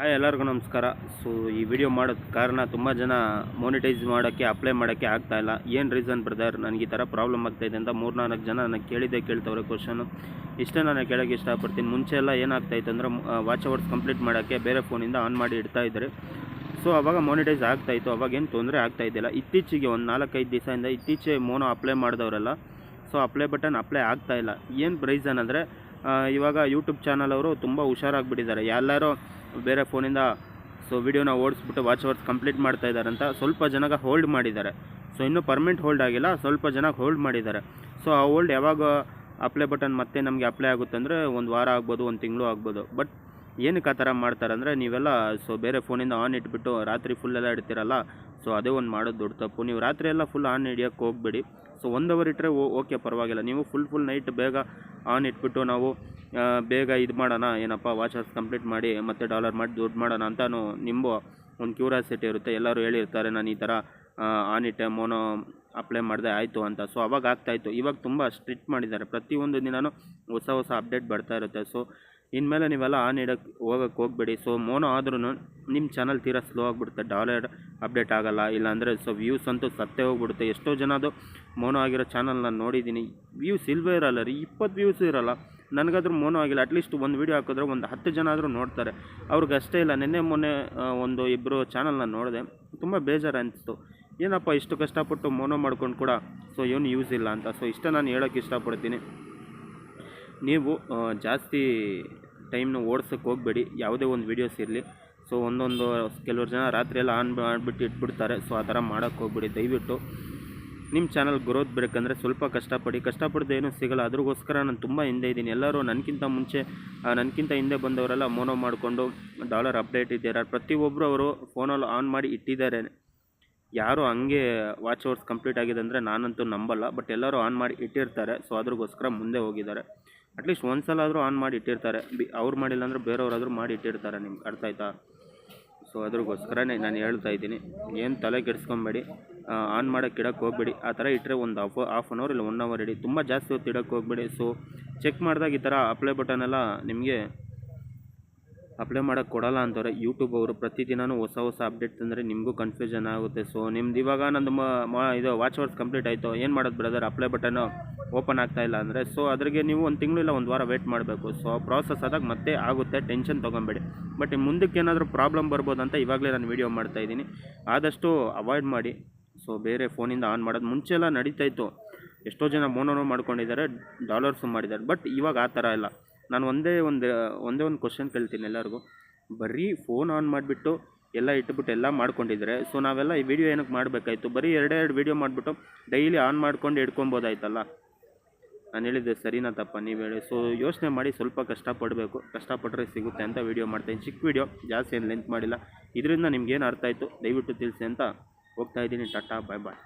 Hi ಎಲ್ಲರಿಗೂ ನಮಸ್ಕಾರ. So ಈ ವಿಡಿಯೋ ಮಾಡೋದು ಕಾರಣ ತುಂಬ ಜನ ಮೋನಿಟೈಸ್ ಮಾಡೋಕ್ಕೆ ಅಪ್ಲೈ ಮಾಡೋಕ್ಕೆ ಆಗ್ತಾಯಿಲ್ಲ ಏನು ರೀಸನ್ ಬ್ರದರ್ ನನಗೆ ಈ ಥರ ಪ್ರಾಬ್ಲಮ್ ಆಗ್ತಾಯಿದೆ ಅಂತ ಮೂರು ನಾಲ್ಕು ಜನ ನನಗೆ ಕೇಳಿದ್ದೆ ಕೇಳ್ತವ್ರೆ ಕ್ವಶನು ಇಷ್ಟೇ ನಾನು ಕೇಳೋಕ್ಕೆ ಇಷ್ಟಪಡ್ತೀನಿ. ಮುಂಚೆ ಎಲ್ಲ ಏನಾಗ್ತಾಯಿತ್ತು ಅಂದರೆ ವಾಚ್ ಅವರ್ಸ್ ಕಂಪ್ಲೀಟ್ ಮಾಡೋಕ್ಕೆ ಬೇರೆ ಫೋನಿಂದ ಆನ್ ಮಾಡಿ ಇಡ್ತಾ ಇದ್ದಾರೆ ಸೊ ಅವಾಗ ಮೋನಿಟೈಸ್ ಆಗ್ತಾಯಿತ್ತು ಅವಾಗ ಏನು ತೊಂದರೆ ಆಗ್ತಾ ಇದ್ದಿಲ್ಲ. ಇತ್ತೀಚೆಗೆ ಒಂದು ನಾಲ್ಕೈದು ದಿವಸದಿಂದ ಇತ್ತೀಚೆಗೆ ಮೋನೋ ಅಪ್ಲೈ ಮಾಡಿದವರೆಲ್ಲ ಸೊ ಅಪ್ಲೈ ಬಟನ್ ಅಪ್ಲೈ ಆಗ್ತಾಯಿಲ್ಲ ಏನು ಪ್ರೈಸ್ ಅಂದರೆ ಇವಾಗ ಯೂಟ್ಯೂಬ್ ಚಾನಲ್ ಅವರು ತುಂಬ ಹುಷಾರಾಗಿಬಿಟ್ಟಿದ್ದಾರೆ. ಎಲ್ಲರೂ ಬೇರೆ ಫೋನಿಂದ ಸೊ ವಿಡಿಯೋನ ಓಡಿಸ್ಬಿಟ್ಟು ವಾಚ್ ಅವರ್ಸ್ ಕಂಪ್ಲೀಟ್ ಮಾಡ್ತಾ ಇದ್ದಾರೆ ಅಂತ ಸ್ವಲ್ಪ ಜನಗ ಹೋಲ್ಡ್ ಮಾಡಿದ್ದಾರೆ. ಸೊ ಇನ್ನೂ ಪರ್ಮನೆಂಟ್ ಹೋಲ್ಡ್ ಆಗಿಲ್ಲ, ಸ್ವಲ್ಪ ಜನ ಹೋಲ್ಡ್ ಮಾಡಿದ್ದಾರೆ. ಸೊ ಆ ಹೋಲ್ಡ್ ಯಾವಾಗ ಅಪ್ಲೈ ಬಟನ್ ಮತ್ತೆ ನಮಗೆ ಅಪ್ಲೈ ಆಗುತ್ತೆ ಅಂದರೆ ಒಂದು ವಾರ ಆಗ್ಬೋದು, ಒಂದು ತಿಂಗಳು ಆಗ್ಬೋದು. ಬಟ್ ಏನಕ್ಕೆ ಆ ಥರ ಮಾಡ್ತಾರೆ ಅಂದರೆ ನೀವೆಲ್ಲ ಸೊ ಬೇರೆ ಫೋನಿಂದ ಆನ್ ಇಟ್ಬಿಟ್ಟು ರಾತ್ರಿ ಫುಲ್ಲೆಲ್ಲ ಇಡ್ತೀರಲ್ಲ ಸೊ ಅದೇ ಒಂದು ಮಾಡೋದು ದೊಡ್ಡ ತಪ್ಪು. ನೀವು ರಾತ್ರಿ ಎಲ್ಲ ಫುಲ್ ಆನ್ ಹಿಡಿಯೋಕ್ಕೆ ಹೋಗ್ಬೇಡಿ. ಸೊ ಒಂದು ಅವರ್ ಇಟ್ಟರೆ ಓಕೆ ಪರವಾಗಿಲ್ಲ. ನೀವು ಫುಲ್ ಫುಲ್ ನೈಟ್ ಬೇಗ ಆನ್ ಇಟ್ಬಿಟ್ಟು ನಾವು ಬೇಗ ಇದು ಮಾಡೋಣ. ಏನಪ್ಪ ವಾಚರ್ಸ್ ಕಂಪ್ಲೀಟ್ ಮಾಡಿ ಮತ್ತೆ ಡಾಲರ್ ಮಾಡಿ ದುಡ್ಡು ಮಾಡೋಣ ಅಂತಾನು ನಿಂಬು. ಒಂದು ಕ್ಯೂರಾಸಿಟಿ ಇರುತ್ತೆ. ಎಲ್ಲರೂ ಹೇಳಿರ್ತಾರೆ, ನಾನು ಈ ಥರ ಆನ್ ಇಟ್ಟೆ ಮೋನೋ ಅಪ್ಲೈ ಮಾಡಿದೆ, ಆಯಿತು ಅಂತ. ಸೊ ಅವಾಗ ಆಗ್ತಾಯಿತ್ತು ಇವಾಗ ತುಂಬ ಸ್ಟ್ರಿಕ್ಟ್ ಮಾಡಿದ್ದಾರೆ. ಪ್ರತಿಯೊಂದು ದಿನವೂ ಹೊಸ ಹೊಸ ಅಪ್ಡೇಟ್ ಬರ್ತಾ ಇರುತ್ತೆ. ಸೊ ಇನ್ಮೇಲೆ ನೀವೆಲ್ಲ ಆನ್ ಇಡೋಕ್ಕೆ ಹೋಗಕ್ಕೆ ಹೋಗಬೇಡಿ. ಸೊ ಮೋನೋ ಆದ್ರೂ ನಿಮ್ಮ ಚಾನಲ್ ತೀರಾ ಸ್ಲೋ ಆಗಿಬಿಡುತ್ತೆ. ಡಾಲರ್ ಅಪ್ಡೇಟ್ ಆಗೋಲ್ಲ, ಇಲ್ಲಾಂದರೆ ಸೊ ವ್ಯೂಸ್ ಅಂತೂ ಸತ್ತೇ ಹೋಗ್ಬಿಡುತ್ತೆ. ಎಷ್ಟೋ ಜನ ಅದು ಮೋನೋ ಆಗಿರೋ ಚಾನಲ್ ನಾನು ನೋಡಿದ್ದೀನಿ. ವ್ಯೂಸ್ ಇಲ್ವೇ ಇರಲ್ಲ ರೀ, ಇಪ್ಪತ್ತು ವ್ಯೂಸ್ ಇರಲ್ಲ. ನನಗಾದ್ರೂ ಮೋನೋ ಆಗಿಲ್ಲ ಅಟ್ಲೀಸ್ಟ್ ಒಂದು ವೀಡಿಯೋ ಹಾಕಿದ್ರೆ ಒಂದು ಹತ್ತು ಜನ ಆದರೂ ನೋಡ್ತಾರೆ. ಅವ್ರಿಗೆ ಅಷ್ಟೇ ಇಲ್ಲ, ನಿನ್ನೆ ಮೊನ್ನೆ ಒಂದು ಇಬ್ಬರು ಚಾನಲ್ ನಾನು ನೋಡಿದೆ. ತುಂಬ ಬೇಜಾರು ಅನಿಸ್ತು. ಏನಪ್ಪ ಇಷ್ಟು ಕಷ್ಟಪಟ್ಟು ಮೋನೋ ಮಾಡ್ಕೊಂಡು ಕೂಡ ಸೊ ಏನು ಯೂಸ್ ಇಲ್ಲ ಅಂತ. ಸೊ ಇಷ್ಟ ನಾನು ಹೇಳೋಕ್ಕೆ ಇಷ್ಟಪಡ್ತೀನಿ. ನೀವು ಜಾಸ್ತಿ ಟೈಮ್ನ ಓಡ್ಸೋಕ್ಕೆ ಹೋಗಬೇಡಿ. ಯಾವುದೇ ಒಂದು ವೀಡಿಯೋಸ್ ಇರಲಿ. ಸೊ ಒಂದೊಂದು ಕೆಲವರು ಜನ ರಾತ್ರಿ ಎಲ್ಲ ಆನ್ ಮಾಡಿಬಿಟ್ಟು ಇಟ್ಬಿಡ್ತಾರೆ. ಸೊ ಆ ಥರ ಮಾಡೋಕ್ಕೆ ಹೋಗ್ಬಿಡಿ. ದಯವಿಟ್ಟು ನಿಮ್ಮ ಚಾನಲ್ ಗ್ರೋತ್ ಬೇಕಂದರೆ ಸ್ವಲ್ಪ ಕಷ್ಟಪಡಿ. ಕಷ್ಟಪಡದೆ ಏನೂ ಸಿಗಲ್ಲ. ಅದ್ರಿಗೋಸ್ಕರ ನಾನು ತುಂಬ ಹಿಂದೆ ಇದ್ದೀನಿ. ಎಲ್ಲರೂ ನನಗಿಂತ ಮುಂಚೆ ನನಗಿಂತ ಹಿಂದೆ ಬಂದವರೆಲ್ಲ ಮೋನೋ ಮಾಡಿಕೊಂಡು ಡಾಲರ್ ಅಪ್ಡೇಟ್ ಇದ್ದಾರೆ? ಪ್ರತಿಯೊಬ್ಬರು ಅವರು ಫೋನಲ್ಲಿ ಆನ್ ಮಾಡಿ ಇಟ್ಟಿದ್ದಾರೆ. ಯಾರು ಹಂಗೆ ವಾಚ್ ಅವರ್ಸ್ ಕಂಪ್ಲೀಟ್ ಆಗಿದೆ ಅಂದರೆ ನಾನಂತೂ ನಂಬಲ್ಲ. ಬಟ್ ಎಲ್ಲರೂ ಆನ್ ಮಾಡಿ ಇಟ್ಟಿರ್ತಾರೆ. ಸೊ ಅದ್ರಿಗೋಸ್ಕರ ಮುಂದೆ ಹೋಗಿದ್ದಾರೆ. ಅಟ್ಲೀಸ್ಟ್ ಒಂದು ಸಲ ಆದರೂ ಆನ್ ಮಾಡಿ ಇಟ್ಟಿರ್ತಾರೆ. ಬಿ, ಅವ್ರು ಮಾಡಿಲ್ಲ ಅಂದರೆ ಬೇರೆಯವರಾದರೂ ಮಾಡಿ ಇಟ್ಟಿರ್ತಾರೆ ನಿಮ್ಗೆ, ಅರ್ಥ ಆಯ್ತಾ? ಸೊ ಅದ್ರಿಗೋಸ್ಕರನೇ ನಾನು ಹೇಳ್ತಾ ಇದ್ದೀನಿ. ಏನು ತಲೆ ಕೆಡಿಸ್ಕೊಂಬೇಡಿ. ಆನ್ ಮಾಡೋಕ್ಕೆ ಇಡಕ್ಕೆ ಹೋಗ್ಬೇಡಿ. ಆ ಥರ ಇಟ್ಟರೆ ಒಂದು ಹಾಫ್ ಹಾಫ್ ಅನ್ ಅವರ್ ಇಲ್ಲ ಒನ್ ಅವರ್ ಇಡಿ. ತುಂಬ ಜಾಸ್ತಿ ಹೊತ್ತು ಇಡಕ್ಕೆ ಹೋಗ್ಬೇಡಿ. ಸೊ ಚೆಕ್ ಮಾಡಿದಾಗ ಈ ಥರ ಅಪ್ಲೈ ಬಟನ್ ಎಲ್ಲ ನಿಮಗೆ ಅಪ್ಲೈ ಮಾಡೋಕ್ಕೆ ಕೊಡಲ್ಲ ಅಂತವ್ರೆ ಯೂಟ್ಯೂಬ್ ಅವರು ಪ್ರತಿದಿನವೂ ಹೊಸ ಹೊಸ ಅಪ್ಡೇಟ್ ತಂದರೆ ನಿಮಗೂ ಕನ್ಫ್ಯೂಷನ್ ಆಗುತ್ತೆ. ಸೊ ನಿಮ್ದು ಇವಾಗ ನಂದು ಇದು ವಾಚ್ ಅವರ್ಸ್ ಕಂಪ್ಲೀಟ್ ಆಯಿತು. ಏನು ಮಾಡೋದು ಬ್ರದರ್ ಅಪ್ಲೈ ಬಟನ್ನು ಓಪನ್ ಆಗ್ತಾ ಇಲ್ಲ ಅಂದರೆ ಸೊ ಅದ್ರಿಗೆ ನೀವು ಒಂದು ತಿಂಗಳು ಇಲ್ಲ ಒಂದು ವಾರ ವೇಟ್ ಮಾಡಬೇಕು. ಸೊ ಪ್ರಾಸೆಸ್ ಆದಾಗ ಮತ್ತೆ ಆಗುತ್ತೆ ಟೆನ್ಷನ್ ತೊಗೊಬೇಡಿ. ಬಟ್ ಮುಂದಕ್ಕೆ ಏನಾದರೂ ಪ್ರಾಬ್ಲಮ್ ಬರ್ಬೋದು ಅಂತ ಇವಾಗಲೇ ನಾನು ವೀಡಿಯೋ ಮಾಡ್ತಾ ಇದ್ದೀನಿ. ಆದಷ್ಟು ಅವಾಯ್ಡ್ ಮಾಡಿ. ಸೊ ಬೇರೆ ಫೋನಿಂದ ಆನ್ ಮಾಡೋದು ಮುಂಚೆ ಎಲ್ಲ ನಡೀತಾ ಇತ್ತು. ಎಷ್ಟೋ ಜನ ಮೋನೋನೋ ಮಾಡ್ಕೊಂಡಿದ್ದಾರೆ ಡಾಲರ್ಸು ಮಾಡಿದ್ದಾರೆ. ಬಟ್ ಇವಾಗ ಆ ಥರ ಇಲ್ಲ. ನಾನು ಒಂದೇ ಒಂದು ಒಂದೇ ಒಂದು ಕ್ವಶನ್ ಕೇಳ್ತೀನಿ ಎಲ್ಲರಿಗೂ. ಬರೀ ಫೋನ್ ಆನ್ ಮಾಡಿಬಿಟ್ಟು ಎಲ್ಲ ಇಟ್ಬಿಟ್ಟು ಎಲ್ಲ ಮಾಡ್ಕೊಂಡಿದ್ದಾರೆ ಸೊ ನಾವೆಲ್ಲ ಈ ವಿಡಿಯೋ ಏನಕ್ಕೆ ಮಾಡಬೇಕಾಯ್ತು? ಬರೀ ಎರಡೆರಡು ವಿಡಿಯೋ ಮಾಡಿಬಿಟ್ಟು ಡೈಲಿ ಆನ್ ಮಾಡ್ಕೊಂಡು ಇಟ್ಕೊಬೋದಾಯ್ತಲ್ಲ ನಾನು ಹೇಳಿದ್ದೆ ಸರಿನಾ ತಪ್ಪ, ನೀವು ಹೇಳಿ. ಸೊ ಯೋಚನೆ ಮಾಡಿ ಸ್ವಲ್ಪ ಕಷ್ಟಪಡಬೇಕು ಕಷ್ಟಪಟ್ಟರೆ ಸಿಗುತ್ತೆ ಅಂತ ವೀಡಿಯೋ ಮಾಡ್ತೀನಿ ಚಿಕ್ಕ ವೀಡಿಯೋ ಜಾಸ್ತಿ ಏನು ಲೆಂತ್ ಮಾಡಿಲ್ಲ. ಇದರಿಂದ ನಿಮ್ಗೇನು ಅರ್ಥ ಆಯಿತು, ದಯವಿಟ್ಟು ತಿಳಿಸಿ ಅಂತ ಹೋಗ್ತಾ ಇದ್ದೀನಿ. ಟಾಟಾ ಬಾಯ್ ಬಾಯ್